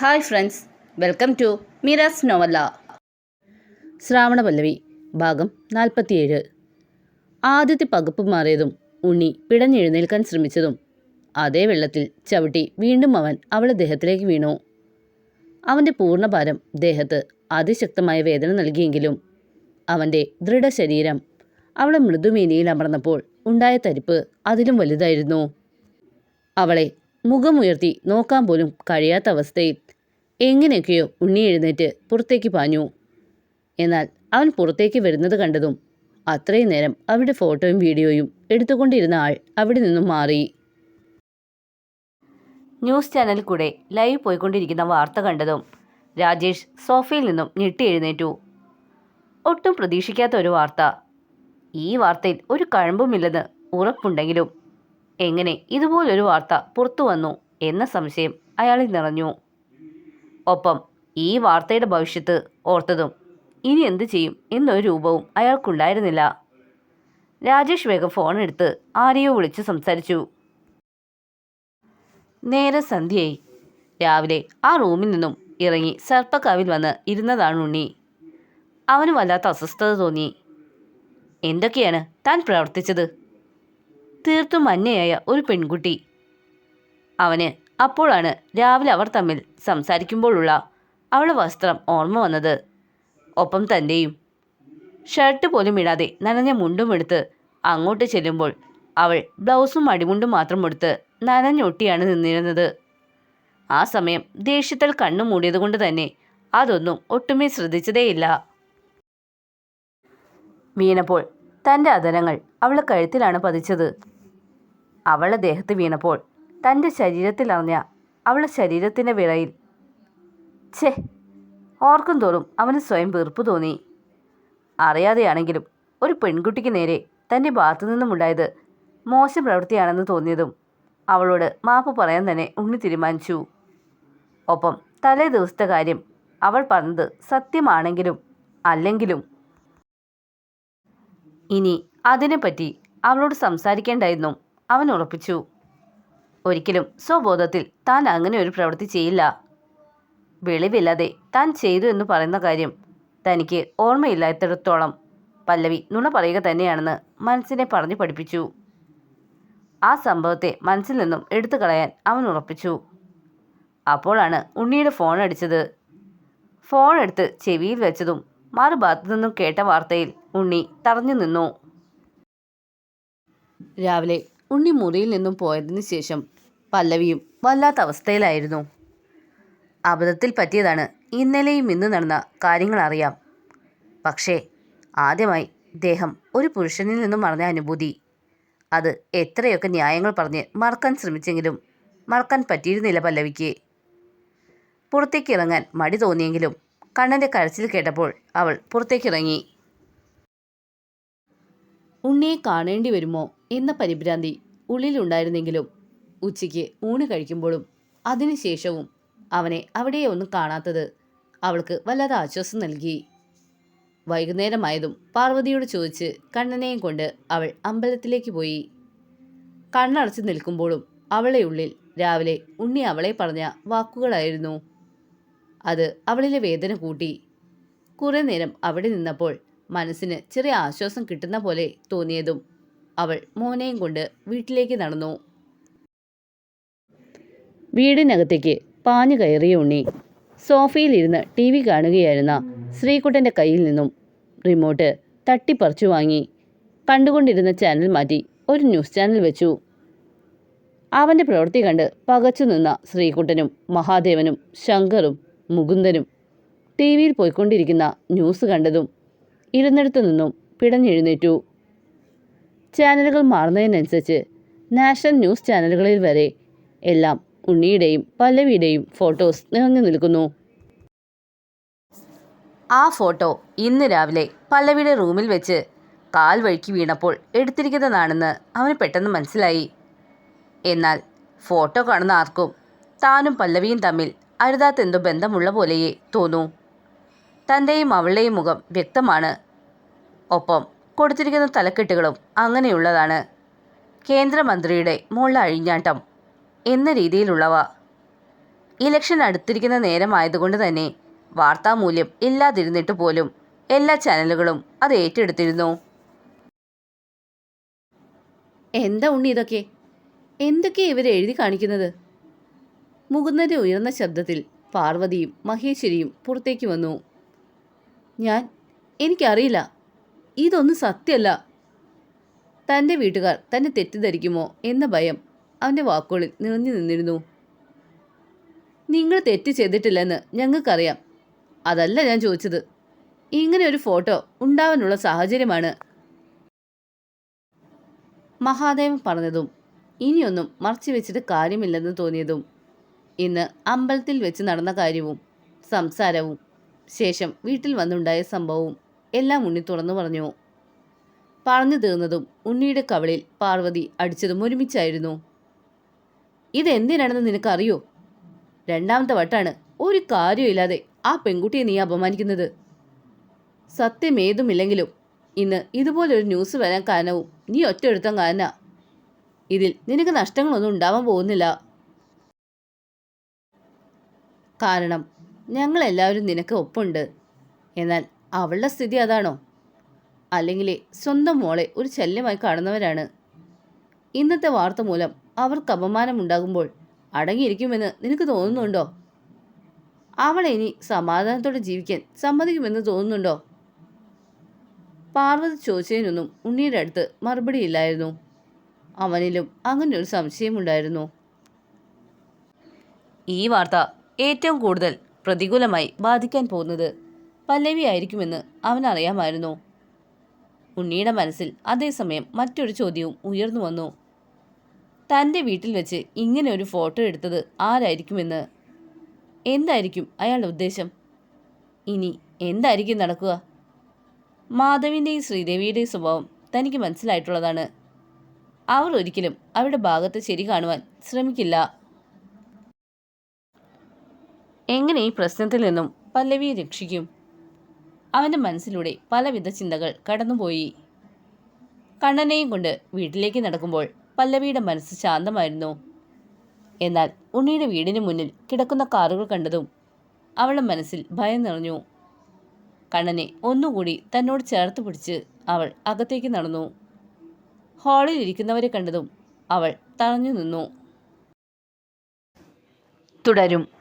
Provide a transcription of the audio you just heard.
Hi friends welcome to Miras novella. Shravanapallavi ഭാഗം നാൽപ്പത്തിയേഴ്. ആദ്യത്തെ പകപ്പ് മാറിയതും ഉണ്ണി പിടഞ്ഞെഴുന്നേൽക്കാൻ ശ്രമിച്ചതും അതേ വെള്ളത്തിൽ ചവിട്ടി വീണ്ടും അവൻ അവളെ ദേഹത്തിലേക്ക് വീണു. അവന്റെ പൂർണഭാരം ദേഹത്ത് അതിശക്തമായ വേദന നൽകിയെങ്കിലും അവന്റെ ദൃഢശരീരം അവളെ മൃദുമേനിയിൽ അമർന്നപ്പോൾ ഉണ്ടായ തരിപ്പ് അതിലും വലുതായിരുന്നു. അവളെ മുഖമുയർത്തി നോക്കാൻ പോലും കഴിയാത്ത അവസ്ഥയിൽ എങ്ങനെയൊക്കെയോ ഉണ്ണി എഴുന്നേറ്റ് പുറത്തേക്ക് പാഞ്ഞു. എന്നാൽ അവൻ പുറത്തേക്ക് വരുന്നത് കണ്ടതും അത്രയും നേരം അവരുടെ ഫോട്ടോയും വീഡിയോയും എടുത്തുകൊണ്ടിരുന്ന ആൾ അവിടെ നിന്നും മാറി. ന്യൂസ് ചാനലിൽ കൂടെ ലൈവ് പോയിക്കൊണ്ടിരിക്കുന്ന വാർത്ത കണ്ടതും രാജേഷ് സോഫയിൽ നിന്നും ഞെട്ടി എഴുന്നേറ്റു. ഒട്ടും പ്രതീക്ഷിക്കാത്ത ഒരു വാർത്ത. ഈ വാർത്തയിൽ ഒരു കഴമ്പുമില്ലെന്ന് ഉറപ്പുണ്ടെങ്കിലും എങ്ങനെ ഇതുപോലൊരു വാർത്ത പുറത്തു വന്നു എന്ന സംശയം അയാളിൽ നിറഞ്ഞു. ഒപ്പം ഈ വാർത്തയുടെ ഭവിഷ്യത്ത് ഓർത്തതും ഇനി എന്തു ചെയ്യും എന്നൊരു രൂപവും അയാൾക്കുണ്ടായിരുന്നില്ല. രാജേഷ് വേഗം ഫോൺ എടുത്ത് ആരെയോ വിളിച്ച് സംസാരിച്ചു. നേരെ സന്ധ്യയായി. രാവിലെ ആ റൂമിൽ നിന്നും ഇറങ്ങി സർപ്പക്കാവിൽ വന്ന് ഇരുന്നതാണ് ഉണ്ണി. അവന് വല്ലാത്ത അസ്വസ്ഥത തോന്നി. എന്തൊക്കെയാണ് താൻ പ്രവർത്തിച്ചത്? തീർത്തും മഞ്ഞയായ ഒരു പെൺകുട്ടി. അവന് അപ്പോഴാണ് രാവിലെ അവർ തമ്മിൽ സംസാരിക്കുമ്പോഴുള്ള അവളെ വസ്ത്രം ഓർമ്മ വന്നത്. ഒപ്പം തന്റെയും ഷർട്ട് പോലും ഇടാതെ നനഞ്ഞ മുണ്ടും എടുത്ത് അങ്ങോട്ട് ചെല്ലുമ്പോൾ അവൾ ബ്ലൗസും അടിമുണ്ടും മാത്രം എടുത്ത് നനഞ്ഞൊട്ടിയാണ് നിന്നിരുന്നത്. ആ സമയം ദേഷ്യത്തിൽ കണ്ണു മൂടിയതുകൊണ്ട് തന്നെ അതൊന്നും ഒട്ടുമേ ശ്രദ്ധിച്ചതേയില്ല. വീണപ്പോൾ തന്റെ അതരങ്ങൾ അവളെ കഴുത്തിലാണ് പതിച്ചത്. അവളെ ദേഹത്ത് വീണപ്പോൾ തന്റെ ശരീരത്തിൽ അറിഞ്ഞ അവളെ ശരീരത്തിന്റെ വിറയിൽ ഛേ ഓർക്കും തോറും അവന് സ്വയം വെറുപ്പ് തോന്നി. അറിയാതെയാണെങ്കിലും ഒരു പെൺകുട്ടിക്ക് നേരെ തന്റെ ഭാഗത്തു നിന്നുമുണ്ടായത് മോശം പ്രവൃത്തിയാണെന്ന് തോന്നിയതും അവളോട് മാപ്പ് പറയാൻ തന്നെ ഉണ്ണി തീരുമാനിച്ചു. ഒപ്പം തലേ ദിവസത്തെ കാര്യം അവൾ പറഞ്ഞത് സത്യമാണെങ്കിലും അല്ലെങ്കിലും ഇനി അതിനെപ്പറ്റി അവളോട് സംസാരിക്കേണ്ടായിരുന്നു. അവൻ ഉറപ്പിച്ചു. ഒരിക്കലും സ്വബോധത്തിൽ താൻ അങ്ങനെ ഒരു പ്രവൃത്തി ചെയ്യില്ല. വെളിവില്ലാതെ താൻ ചെയ്തു എന്ന് പറയുന്ന കാര്യം തനിക്ക് ഓർമ്മയില്ലാത്തിടത്തോളം പല്ലവി നുണ പറയുക തന്നെയാണെന്ന് മനസ്സിനെ പറഞ്ഞു പഠിപ്പിച്ചു. ആ സംഭവത്തെ മനസ്സിൽ നിന്നും എടുത്തു കളയാൻ അവൻ ഉറപ്പിച്ചു. അപ്പോഴാണ് ഉണ്ണിയുടെ ഫോൺ അടിച്ചത്. ഫോൺ എടുത്ത് ചെവിയിൽ വെച്ചതും മറുഭാഗത്തു നിന്നും കേട്ട വാർത്തയിൽ ഉണ്ണി തറഞ്ഞു നിന്നു. രാവിലെ ഉണ്ണി മുറിയിൽ നിന്നും പോയതിന് ശേഷം പല്ലവിയും വല്ലാത്ത അവസ്ഥയിലായിരുന്നു. അബദ്ധത്തിൽ പറ്റിയതാണ് ഇന്നലെയും ഇന്ന് നടന്ന കാര്യങ്ങൾ അറിയാം. പക്ഷേ ആദ്യമായി ദേഹം ഒരു പുരുഷനിൽ നിന്നും മറഞ്ഞ അനുഭൂതി. അത് എത്രയൊക്കെ ന്യായങ്ങൾ പറഞ്ഞ് മറക്കാൻ ശ്രമിച്ചെങ്കിലും മറക്കാൻ പറ്റിയിരുന്നില്ല പല്ലവിക്ക്. പുറത്തേക്ക് ഇറങ്ങാൻ മടി തോന്നിയെങ്കിലും കണ്ണന്റെ കരച്ചിൽ കേട്ടപ്പോൾ അവൾ പുറത്തേക്കിറങ്ങി. ഉണ്ണിയെ കാണേണ്ടി വരുമോ? എന്ന പരിഭ്രാന്തി ഉള്ളിലുണ്ടായിരുന്നെങ്കിലും ഉച്ചയ്ക്ക് ഊണ് കഴിക്കുമ്പോഴും അതിനുശേഷവും അവനെ അവിടെ ഒന്നും കാണാത്തത് അവൾക്ക് വല്ലാതെ ആശ്വാസം നൽകി. വൈകുന്നേരമായതും പാർവതിയോട് ചോദിച്ച് കണ്ണനെയും കൊണ്ട് അവൾ അമ്പലത്തിലേക്ക് പോയി. കണ്ണടച്ച് നിൽക്കുമ്പോഴും അവളെ ഉള്ളിൽ രാവിലെ ഉണ്ണി അവളെ പറഞ്ഞ വാക്കുകളായിരുന്നു. അത് അവളിലെ വേദന കൂട്ടി. കുറേ നേരം അവിടെ നിന്നപ്പോൾ മനസ്സിന് ചെറിയ ആശ്വാസം കിട്ടുന്ന പോലെ തോന്നിയതും അവൾ മോനെയും കൊണ്ട് വീട്ടിലേക്ക് നടന്നു. വീടിനകത്തേക്ക് പാഞ്ഞു കയറിയ ഉണ്ണി സോഫയിലിരുന്ന് ടി വി കാണുകയായിരുന്ന ശ്രീകുട്ടന്റെ കയ്യിൽ നിന്നും റിമോട്ട് തട്ടിപ്പറിച്ചു വാങ്ങി. കണ്ടുകൊണ്ടിരുന്ന ചാനൽ മാറ്റി ഒരു ന്യൂസ് ചാനൽ വെച്ചു. അവന്റെ പ്രവൃത്തി കണ്ട് പകച്ചു നിന്ന ശ്രീകുട്ടനും മഹാദേവനും ശങ്കറും മുകുന്ദനും ടി വിയിൽ പോയിക്കൊണ്ടിരിക്കുന്ന ന്യൂസ് കണ്ടതും ഇരുന്നിടത്തു നിന്നും പിടഞ്ഞെഴുന്നേറ്റു. ചാനലുകൾ മാറുന്നതിനനുസരിച്ച് നാഷണൽ ന്യൂസ് ചാനലുകളിൽ വരെ എല്ലാം ഉണ്ണിയുടെയും പല്ലവിയുടെയും ഫോട്ടോസ് നിറഞ്ഞു നിൽക്കുന്നു. ആ ഫോട്ടോ ഇന്ന് രാവിലെ പല്ലവിയുടെ റൂമിൽ വെച്ച് കാൽ വഴിക്ക് വീണപ്പോൾ എടുത്തിരിക്കുന്നതാണെന്ന് അവന് പെട്ടെന്ന് മനസ്സിലായി. എന്നാൽ ഫോട്ടോ കാണുന്ന ആർക്കും താനും പല്ലവിയും തമ്മിൽ അരുതാത്തെന്തോ ബന്ധമുള്ള പോലെയേ തോന്നൂ. തന്റെയും അവളുടെയും മുഖം വ്യക്തമാണ്. ഒപ്പം കൊടുത്തിരിക്കുന്ന തലക്കെട്ടുകളും അങ്ങനെയുള്ളതാണ്. കേന്ദ്രമന്ത്രിയുടെ മുള്ള അഴിഞ്ഞാട്ടം എന്ന രീതിയിലുള്ളവ. ഇലക്ഷൻ അടുത്തിരിക്കുന്ന നേരമായതുകൊണ്ട് തന്നെ വാർത്താമൂല്യം ഇല്ലാതിരുന്നിട്ട് പോലും എല്ലാ ചാനലുകളും അത് ഏറ്റെടുത്തിരുന്നു. എന്താ ഉണ്ണി ഇതൊക്കെ? എന്തൊക്കെയാണ് ഇവർ എഴുതി കാണിക്കുന്നത്? മുകുന്ദന്റെ ഉയർന്ന ശബ്ദത്തിൽ പാർവതിയും മഹേശ്വരിയും പുറത്തേക്ക് വന്നു. ഞാൻ എനിക്കറിയില്ല. ഇതൊന്നും സത്യമല്ല. തന്റെ വീട്ടുകാർ തന്നെ തെറ്റിദ്ധരിക്കുമോ എന്ന ഭയം അവന്റെ വാക്കുകളിൽ നിറഞ്ഞു നിന്നിരുന്നു. നിങ്ങൾ തെറ്റ് ചെയ്തിട്ടില്ലെന്ന് ഞങ്ങൾക്കറിയാം. അതല്ല ഞാൻ ചോദിച്ചത്. ഇങ്ങനെ ഒരു ഫോട്ടോ ഉണ്ടാവാനുള്ള സാഹചര്യമാണ്. മഹാദേവൻ പറഞ്ഞതും ഇനിയൊന്നും മറച്ചു വെച്ചിട്ട് കാര്യമില്ലെന്ന് തോന്നിയതും ഇന്ന് അമ്പലത്തിൽ വെച്ച് നടന്ന കാര്യവും സംസാരവും ശേഷം വീട്ടിൽ വന്നുണ്ടായ സംഭവവും എല്ലാം ഉണ്ണി തുറന്നു പറഞ്ഞു. പറഞ്ഞു തീർന്നതും ഉണ്ണിയുടെ കവളിൽ പാർവതി അടിച്ചതും ഒരുമിച്ചായിരുന്നു. ഇതെന്തിനാണെന്ന് നിനക്കറിയോ? രണ്ടാമത്തെ വട്ടാണ് ഒരു കാര്യമില്ലാതെ ആ പെൺകുട്ടിയെ നീ അപമാനിക്കുന്നത്. സത്യം ഏതുമില്ലെങ്കിലും ഇന്ന് ഇതുപോലൊരു ന്യൂസ് വരാൻ കാരണവും നീ ഒറ്റ എടുത്ത കാരണ. ഇതിൽ നിനക്ക് നഷ്ടങ്ങളൊന്നും ഉണ്ടാവാൻ പോകുന്നില്ല. കാരണം ഞങ്ങളെല്ലാവരും നിനക്ക് ഒപ്പുണ്ട്. എന്നാൽ അവളുടെ സ്ഥിതി അതാണോ? അല്ലെങ്കിൽ സ്വന്തം മോളെ ഒരു ശല്യമായി കാണുന്നവരാണ്. ഇന്നത്തെ വാർത്ത മൂലം അവർക്ക് അപമാനമുണ്ടാകുമ്പോൾ അടങ്ങിയിരിക്കുമെന്ന് നിനക്ക് തോന്നുന്നുണ്ടോ? അവളെ ഇനി സമാധാനത്തോടെ ജീവിക്കാൻ സമ്മതിക്കുമെന്ന് തോന്നുന്നുണ്ടോ? പാർവതി ചോദിച്ചതിനൊന്നും ഉണ്ണിയുടെ അടുത്ത് മറുപടിയില്ലായിരുന്നു അവനിലും അങ്ങനെയൊരു സംശയമുണ്ടായിരുന്നു. ഈ വാർത്ത ഏറ്റവും കൂടുതൽ പ്രതികൂലമായി ബാധിക്കാൻ പോകുന്നത് പല്ലവി ആയിരിക്കുമെന്ന് അവനറിയാമായിരുന്നു. ഉണ്ണിയുടെ മനസ്സിൽ അതേസമയം മറ്റൊരു ചോദ്യവും ഉയർന്നു വന്നു. തന്റെ വീട്ടിൽ വെച്ച് ഇങ്ങനെ ഒരു ഫോട്ടോ എടുത്തത് ആരായിരിക്കുമെന്ന്? എന്തായിരിക്കും അയാളുടെ ഉദ്ദേശം? ഇനി എന്തായിരിക്കും നടക്കുക? മാധവിന്റെയും ശ്രീദേവിയുടെയും സ്വഭാവം തനിക്ക് മനസ്സിലായിട്ടുള്ളതാണ്. അവർ ഒരിക്കലും അവരുടെ ഭാഗത്ത് ശരി കാണുവാൻ ശ്രമിക്കില്ല. എങ്ങനെ ഈ പ്രശ്നത്തിൽ നിന്നും പല്ലവിയെ രക്ഷിക്കും? അവന്റെ മനസ്സിലൂടെ പലവിധ ചിന്തകൾ കടന്നുപോയി. കണ്ണനെയും കൊണ്ട് വീട്ടിലേക്ക് നടക്കുമ്പോൾ പല്ലവിയുടെ മനസ്സ് ശാന്തമായിരുന്നു. എന്നാൽ ഉണ്ണിയുടെ വീടിന് മുന്നിൽ കിടക്കുന്ന കാറുകൾ കണ്ടതും അവളുടെ മനസ്സിൽ ഭയം നിറഞ്ഞു. കണ്ണനെ ഒന്നുകൂടി തന്നോട് ചേർത്ത് പിടിച്ച് അവൾ അകത്തേക്ക് നടന്നു. ഹാളിൽ ഇരിക്കുന്നവരെ കണ്ടതും അവൾ തളഞ്ഞു നിന്നു. തുടരും.